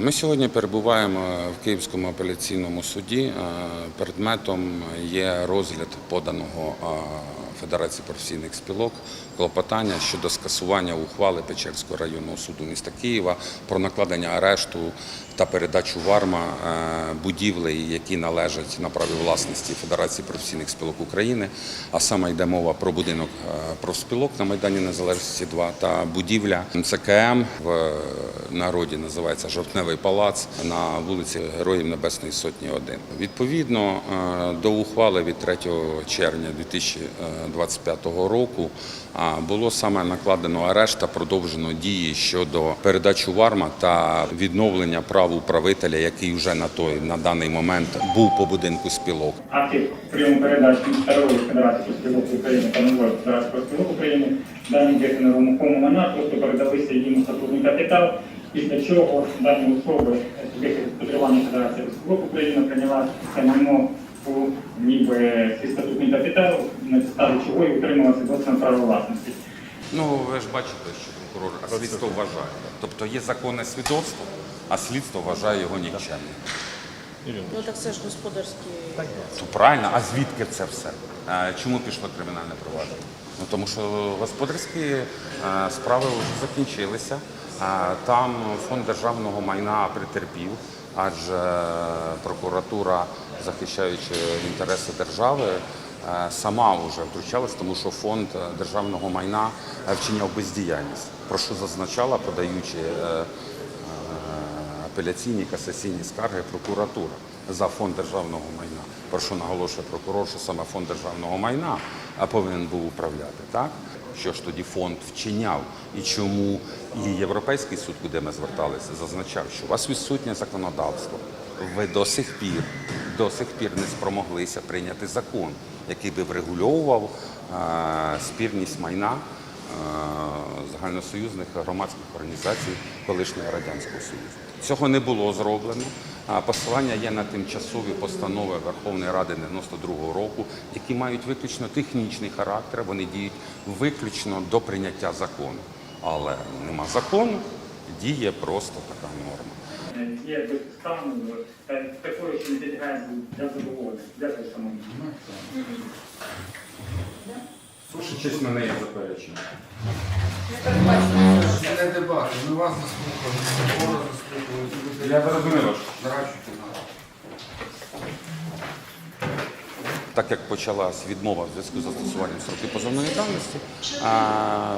Ми сьогодні перебуваємо в Київському апеляційному суді. Е, Предметом є розгляд поданого е, Федерації професійних спілок клопотання щодо скасування ухвали Печерського районного суду міста Києва про накладення арешту та передачу в АРМА е, які належать на праві власності Федерації професійних спілок України. А саме йде мова про будинок е, профспілок на Майдані Незалежності 2 та будівля МЦКМ в народі називається Жовтневий палац на вулиці Героїв Небесної Сотні 1. Відповідно е, до ухвали від 3 червня 2025 року було саме накладено арешт та продовжено дії щодо передачі варма та відновлення прав управителя, який вже на той на даний момент був по будинку спілок. актів прийому передач Старої Федерації профспілок України та Нової Федерації України дані об'єкти нерухомого просто передалися їм статутний капітал, після чого дані особи суб'єкти Федерації профспілок України прийняла це майно ніби свій статутний капітал, на підставі чого і утримала свідоцтво на право власності. Ну ви ж бачите, що прокурор а слідство вважає. Тобто є законне свідоцтво, а слідство вважає його нікчемним. Ну так це ж господарські. То правильно, а звідки це все? Чому пішло кримінальне провадження? Ну тому що господарські е, справи вже закінчилися. Там фонд державного майна притерпів, адже прокуратура, захищаючи інтереси держави, е, сама вже втручалась, тому що фонд державного майна е, вчиняв бездіяльність, про що зазначала, подаючи е, апеляційні касаційні скарги прокуратура за фонд державного майна. Про що наголошує прокурор, що саме фонд державного майна повинен був управляти. Так що ж тоді фонд вчиняв і чому і Європейський суд, куди ми зверталися, зазначав, що у вас відсутнє законодавство. Ви до сих пір до сих пір не спромоглися прийняти закон, який би врегульовував е, спірність майна е, загальносоюзних громадських організацій колишнього радянського союзу. Цього не було зроблено. А Посилання є на тимчасові постанови Верховної Ради 92-го року, які мають виключно технічний характер. Вони діють виключно до прийняття закону. Але нема закону, діє просто така норма. Є безпідставною та такою, що не підлягає для задоволення. Дякую, шановні. Слушай, мене є заперечення. Це не дебати, ми вас заслухали, прокурора заслухали. Я зрозумів. Наращуйте нас. Так як почалась відмова в зв'язку з застосуванням строків позовної давності,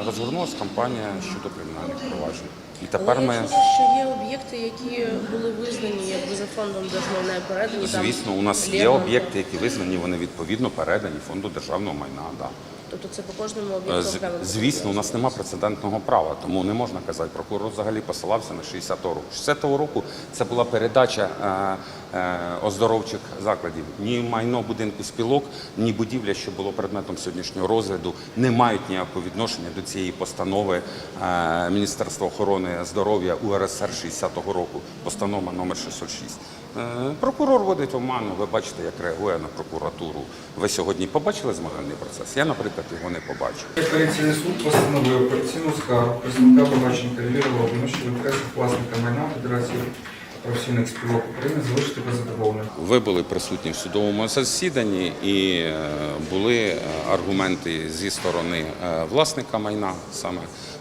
розгорнулася кампанія щодо кримінальних проваджень. І тепер Але ми, я чула, що є об'єкти, які були визнані якби за фондом держмайна передані. там звісно, у нас є об'єкти, які визнані, вони відповідно передані фонду державного майна. Да. Тобто це по кожному Е, об'єкту окремо. Звісно, у нас немає прецедентного права, тому не можна казати. Прокурор взагалі посилався на 60-го року. 60-го року це була передача е, оздоровчих закладів. Ні майно будинку спілок, ні будівля, що було предметом сьогоднішнього розгляду, не мають ніякого відношення до цієї постанови е, Міністерства охорони здоров'я УРСР 60-го року, постанова номер 606. Е, Прокурор вводить оману, ви бачите, як реагує на прокуратуру. Ви сьогодні побачили змагальний процес? Я, наприклад, його не побачив. Апеляційний суд постановив операційну скаргу представника Бабаченка Львіра Володимировича власника майна Федерації професійних спілок України залишити без задоволення. Ви були присутні в судовому засіданні і е, були е, аргументи зі сторони е, власника майна, саме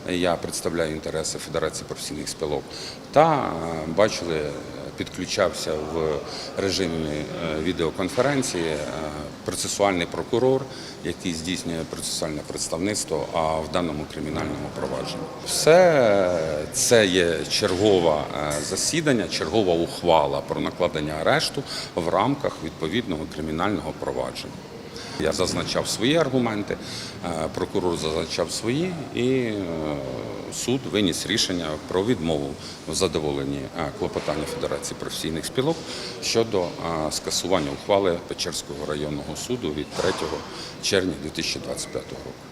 я представляю інтереси Федерації професійних спілок, та бачили, підключався в режимі відеоконференції процесуальний прокурор, який здійснює процесуальне представництво, а в даному кримінальному провадженні. Все це є чергове засідання, чергова ухвала про накладення арешту в рамках відповідного кримінального провадження. Я зазначав свої аргументи, е, прокурор зазначав свої, і е, суд виніс рішення про відмову в задоволенні е, клопотання Федерації професійних спілок щодо скасування ухвали Печерського районного суду від 3 червня 2025 року.